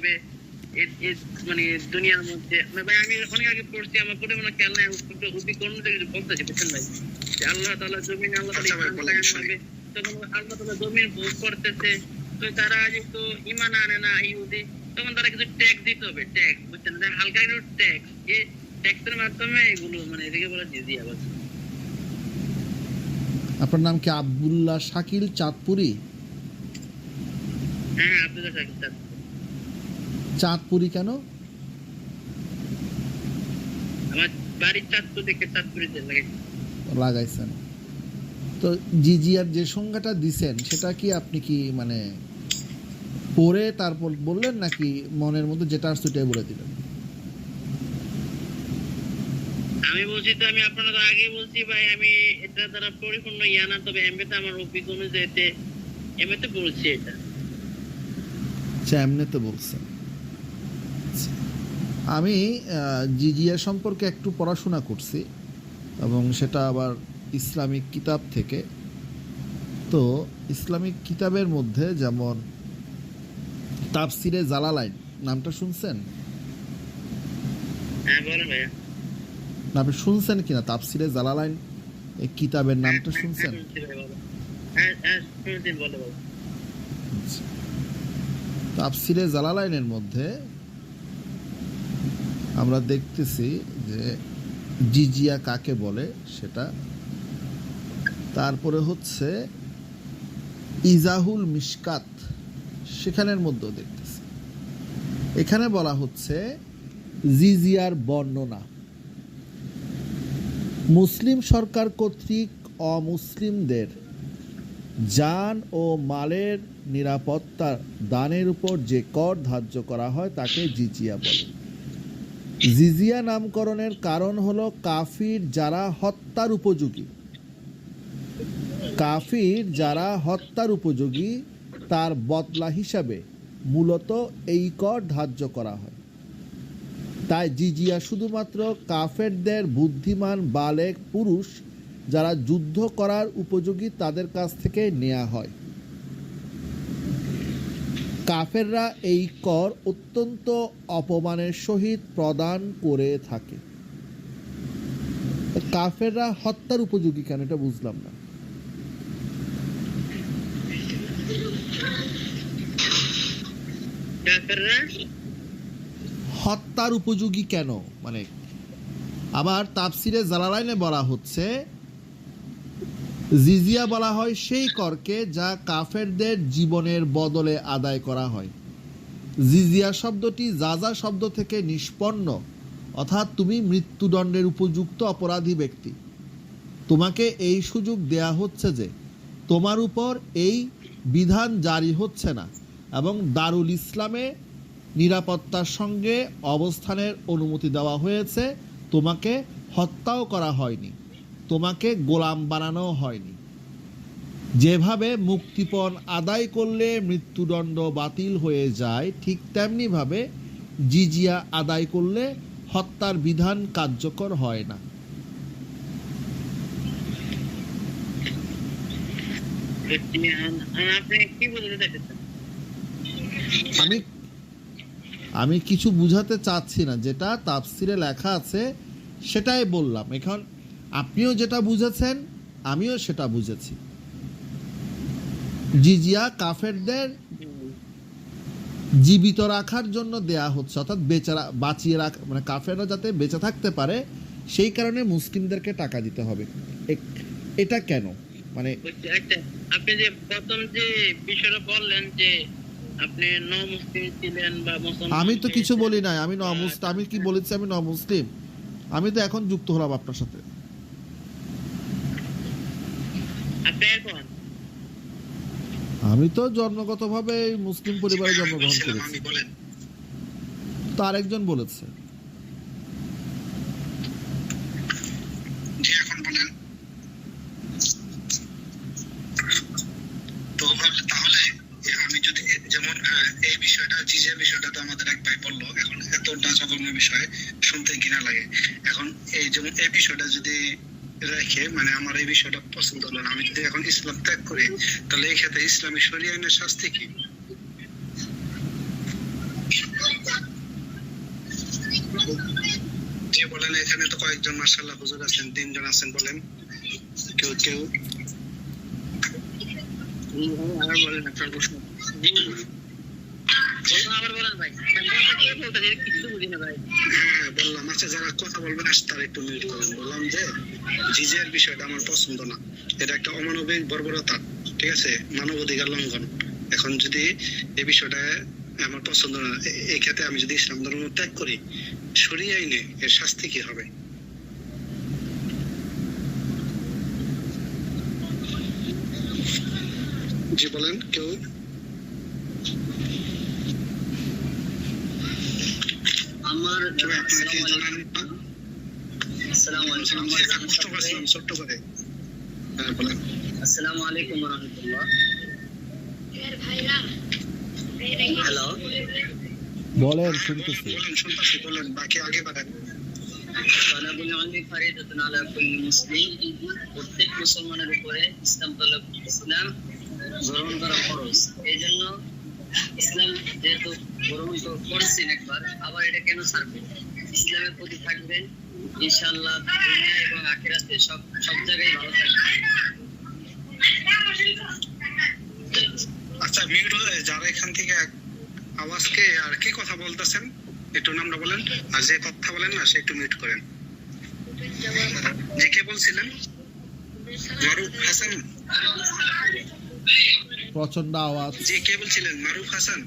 হবে মানে দুনিয়ার মধ্যে মানে ভাই আমি অনেক আগে পড়ছি আমার পরে মনে খেয়াল নাই কোন থেকে কিছু বলতেছি বুঝছেন ভাই? যে আল্লাহ তাআলা জমিন আল্লাহ আচ্ছা তখন আল্লাহ তাআলা জমিন ভোগ করতেছে তো তারা যেহেতু ইমান আনে না ইহুদি তখন তারা কিছু ট্যাক্স দিতে হবে ট্যাক্স বুঝছেন? হালকা একটু ট্যাক্স এই ট্যাক্সের মাধ্যমে এগুলো মানে এদিকে বলা জিজিয়া বলছে। আপনার নাম কি আব্দুল্লাহ শাকিল চাঁদপুরি? হ্যাঁ আব্দুল্লাহ শাকিল স্যার চাঁদপুরি কেন? আমার বাড়ির চাঁদপুর থেকে চাঁদপুরিতে লাগাইছেন। তো জিজিয়ার যে সংজ্ঞাটা দিছেন সেটা কি আপনি কি মানে পড়ে তারপর বললেন নাকি মনের মধ্যে যেটা সেটাই বলে দিলেন? আমি বলছি তো আমি আপনারা তো আগে বলছি ভাই আমি এটা দ্বারা পরিপূর্ণ ইয়া না তবে এমবিতে আমার অভিজ্ঞ অনুযায়ী এমবিতে বলছি এটা। আচ্ছা এমনিতে বলছেন। আচ্ছা। আমি জিজিয়া সম্পর্কে একটু পড়াশোনা করছি এবং সেটা আবার ইসলামিক কিতাব থেকে। তো ইসলামিক কিতাবের মধ্যে যেমন তাফসিরে জালালাইন নামটা শুনছেন? হ্যাঁ আপনি শুনছেন কিনা তাফসিরে জালালাইন? এই কিতাবের নামটা শুনছেন? হ্যাঁ, বলো। হ্যাঁ শুনছি বলো বলো আচ্ছা। তাফসিরে জালালাইনের মধ্যে আমরা দেখতেছি যে জিজিয়া কাকে বলে সেটা। তারপরে হচ্ছে ইজাহুল মিশকাত, সেখানের মধ্যেও দেখতেছি। এখানে বলা হচ্ছে জিজিয়ার বর্ণনা। মুসলিম সরকার কর্তৃক অমুসলিমদের যান ও মালের নিরাপত্তা দানের উপর যে কর ধার্য করা হয় তাকে জিজিয়া বলে। জিজিয়া নামকরণের কারণ হলো কাফির যারা হত্যার উপযোগী। কাফির যারা হত্যার উপযোগী, তার বদলা হিসাবে মূলত এই কর ধার্য করা হয়। তাই জিজিয়া শুধুমাত্র কাফেরদের বুদ্ধিমান বালেক পুরুষ যারা যুদ্ধ করার উপযোগী তাদের কাছ থেকে নেওয়া হয়। কাফেররা এই কর অত্যন্ত অপমানের সহিত প্রদান করে থাকে। কাফেররা হত্যার উপযোগী কেন? এটা বুঝলাম না। হত্যার উপযোগী কেন? মানে আবার তাফসিরে জালালাইনে বলা হচ্ছে জিজিয়া বলা হয় সেই করকে যা কাফেরদের জীবনের বদলে আদায় করা হয়। জিজিয়া শব্দটি জাজা শব্দ থেকে নিষ্পন্ন, অর্থাৎ তুমি মৃত্যুদণ্ডের উপযুক্ত অপরাধী ব্যক্তি। তোমাকে এই সুযোগ দেয়া হচ্ছে যে তোমার উপর এই বিধান জারি হচ্ছে না এবং দারুল ইসলামে নিরাপত্তার সঙ্গে অবস্থানের অনুমতি দেওয়া হয়েছে, তোমাকে হত্যাও করা হয়নি। তোমাকে গোলাম বানানো হয়নি। যেভাবে মুক্তিপণ আদায় করলে মৃত্যুদণ্ড বাতিল হয়ে যায়, ঠিক তেমনিভাবে জিজিয়া আদায় করলে হত্যার বিধান কার্যকর হয় না। আমি আমি কিছু বুঝাতে চাচ্ছি না, যেটা তাফসিরে লেখা আছে, সেটাই বললাম। এখন আপনিও যেটা বুঝেছেন আমিও সেটা বুঝেছি। জিজিয়া কাফেরদের জীবিত রাখার জন্য দেয়া হচ্ছে অর্থাৎ বেচে রা- বাঁচিয়ে রাখ মানে কাফেররা যাতে বেঁচে থাকতে পারে সেই কারণে মুসলিমদেরকে টাকা দিতে হবে। এটা কেন? মানে আপনি যে প্রথম যে বিষয়টা বললেন যে আপনি মুসলিম ছিলেন বা মুসলমান আমি তো কিছু বলি নাই আমি ন মুসলিম আমি কি বলেছি আমি ন মুসলিম আমি তো এখন যুক্ত হলাম আপনার সাথে আপনি এখন আমি তো জন্মগতভাবে মুসলিম পরিবারে জন্মগ্রহণ করেছি। তার একজন বলেছে। জি বলেন। তো তাহলে আমি যদি যেমন আহ, এই বিষয়টা জিজের বিষয়টা তো আমাদের এক বলল এখন এত নাচকর্ম বিষয় শুনতে কিনা লাগে। এখন এই যেমন এই বিষয়টা যদি রেখে মানে আমার এই বিষয়টা পছন্দ হলো না। আমি যদি এখন ইসলাম ত্যাগ করি, তাহলে এই ক্ষেত্রে ইসলামী শরীয় শাস্তি কি? যে বলেন, এখানে তো কয়েকজন মার্শাল্লাহ হুজুর আছেন, তিনজন আছেন, বলেন। কেউ কেউ? আর বলেন, আপনার প্রশ্ন। ভাই। হ্যাঁ বললাম আচ্ছা যারা কথা বলবেন আস তারা একটু মিউট করেন। বললাম যে জিজের বিষয়টা আমার পছন্দ না। এটা একটা অমানবিক বর্বরতা ঠিক আছে? লঙ্ঘন। এখন যদি এই বিষয়টা আমার পছন্দ না এই ক্ষেত্রে আমি যদি ইসলাম ধর্ম ত্যাগ করি সরিয়ে আইনে এর শাস্তি কি হবে? জি বলেন কেউ? আমার কেউ আপনাকে জানান না আসসালামু আলাইকুম কষ্ট করছিলাম ছোট্ট করে। হ্যাঁ বলেন। আসসালামু আলাইকুম ওয়া হ্যালো। বলেন শুনতেছি। বলেন শুনতেছি বলেন বাকি আগে বাড়েন। তালাবুল ইলমি ফারিদাতুন আলা কুল্লি মুসলিম প্রত্যেক মুসলমানের উপরে ইসলাম তলব ইসলাম গ্রহণ করা ফরজ। এই জন্য ইসলাম যেহেতু গ্রহণ তো করছেন একবার আবার এটা কেন ছাড়বেন ইসলামের প্রতি থাকবেন ইনশাল্লাহ দুনিয়া এবং আখিরাতে সব সব জায়গায় ভালো থাকবেন। আচ্ছা মিউট যারা এখান থেকে আওয়াজকে আর কি কথা বলতেছেন? একটু নামটা বলেন আর যে কথা বলেন না সে একটু মিউট করেন। যে কে বলছিলেন? হাসান। প্রচণ্ড আওয়াজ। কে বলছিলেন? মারুফ হাসান।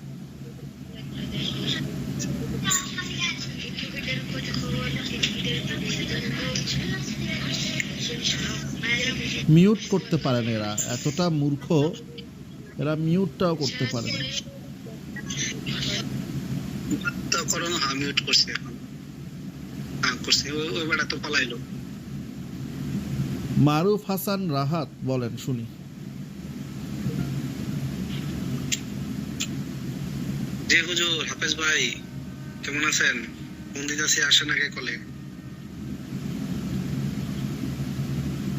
মিউট করতে পারেন এরা। এতটা মূর্খ এরা মিউটটাও করতে পারে না। তো হ্যাঁ মিউট করছি হ্যাঁ করছি। ওই ওই বেটা তো পালাইলো। মারুফ হাসান রাহাত বলেন শুনি। যে হুজুর হাফেজ ভাই কেমন আছেন? মন্দির আছে আসেন আগে কলে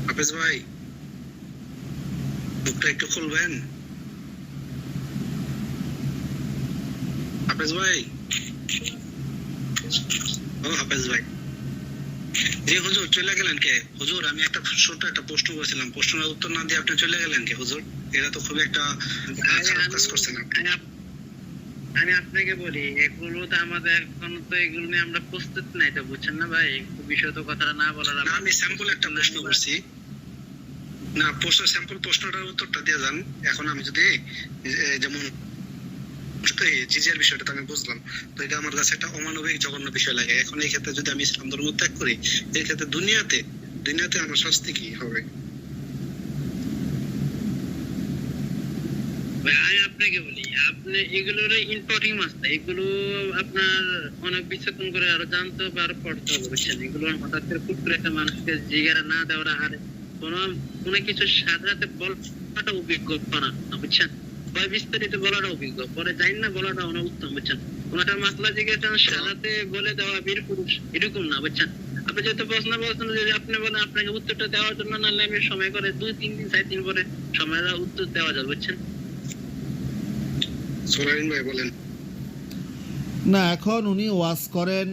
হাফেজ ভাই মুখটা একটু খুলবেন? হাফেজ ভাই? ও হাফেজ ভাই। জি হুজুর চলে গেলেন কে? হুজুর আমি একটা ছোট্ট একটা প্রশ্ন করেছিলাম। প্রশ্নের উত্তর না দিয়ে আপনি চলে গেলেন কে হুজুর? এটা তো খুবই একটা খারাপ কাজ করছেন আপনি। আমি আপনাকে বলি এগুলো তো আমাদের এখন তো এগুলো নিয়ে আমরা প্রস্তুত নাই তো বুঝছেন না ভাই? বিষয় তো কথাটা না বলার আমি স্যাম্পল একটা প্রশ্ন করছি। না প্রশ্ন স্যাম্পল প্রশ্নটার উত্তরটা দিয়ে যান। এখন আমি যদি যেমন জিজিয়ার বিষয়টা আমি বুঝলাম তো এটা আমার কাছে একটা অমানবিক জঘন্য বিষয় লাগে। এখন এই ক্ষেত্রে যদি আমি ইসলাম ধর্ম ত্যাগ করি এই ক্ষেত্রে দুনিয়াতে দুনিয়াতে আমার শাস্তি কি হবে? আপনাকে বলি, আপনি এগুলোর ইম্পোর্টিং মাছ না, এগুলো আপনার অনেক বিচক্ষণ করে আরও জানতে হবে আরও পড়তে হবে, বুঝছেন? এগুলো হঠাৎ করে ফুট করে একটা মানুষকে জিজ্ঞাসা না দেওয়ার আর কোনো কোনো কিছু সাথে বলাটা অভিজ্ঞ না, বুঝছেন? বা বিস্তারিত বলাটা অভিজ্ঞ, পরে যাই না বলাটা অনেক উত্তম বুঝছেন? কোনটা মাসলা জিজ্ঞাসা সাথে বলে দেওয়া বীর পুরুষ, এরকম না, বুঝছেন? আপনি যেহেতু প্রশ্ন বলছেন, যদি আপনি বলেন আপনাকে উত্তরটা দেওয়ার জন্য নাহলে আমি সময় করে দুই, তিন দিন, চার দিন পরে সময় উত্তর দেওয়া যাবে, বুঝছেন? ভাই বলেন। না এখন উনি ওয়াজ করেন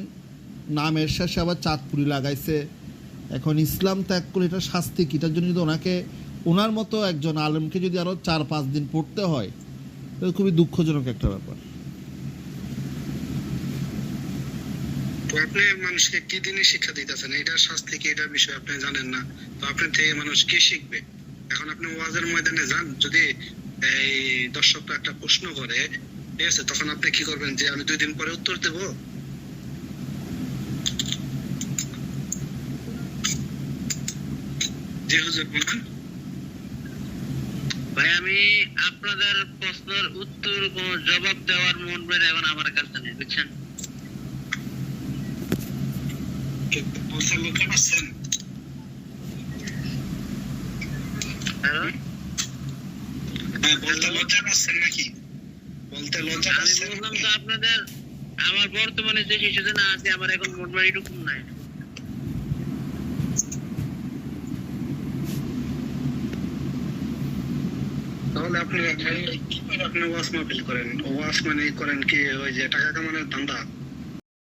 নামের শেষে আবার চাঁদপুরি লাগাইছে। এখন ইসলাম ত্যাগ করে এটা শাস্তি কি? এটার জন্য যদি ওনাকে ওনার মতো একজন আলেমকে যদি আরও চার পাঁচ দিন পড়তে হয় এটা খুবই দুঃখজনক একটা ব্যাপার। আপনি মানুষকে কি দিনে শিক্ষা দিতেছেন? এটার শাস্তি কি? এটার বিষয়ে আপনি জানেন না। তো আপনি থেকে মানুষ কি শিখবে? এখন আপনি ওয়াজের ময়দানে যান যদি এই দর্শকরা একটা প্রশ্ন করে ঠিক আছে? তখন আপনি কি করবেন যে আমি দুই দিন পরে উত্তর দেব? জি হুজুর বলুন। ভাই আমি আপনাদের প্রশ্নের উত্তর কোন জবাব দেওয়ার মন বেড়ে এখন আমার কাছে নেই বুঝছেন? হ্যালো? হ্যাঁ, বলতে লজ্জা পাচ্ছেন নাকি? বলতে লজ্জা পাচ্ছেন বললাম তো আপনাদের আমার বর্তমানে যে শিশুদের না আছে আমার এখন বাড়ি এরকম নাই। তাহলে আপনি কি করে আপনি ওয়াশ মাহফিল করেন? ওয়াশ মানে করেন কি ওই যে টাকা কামানোর ধান্দা?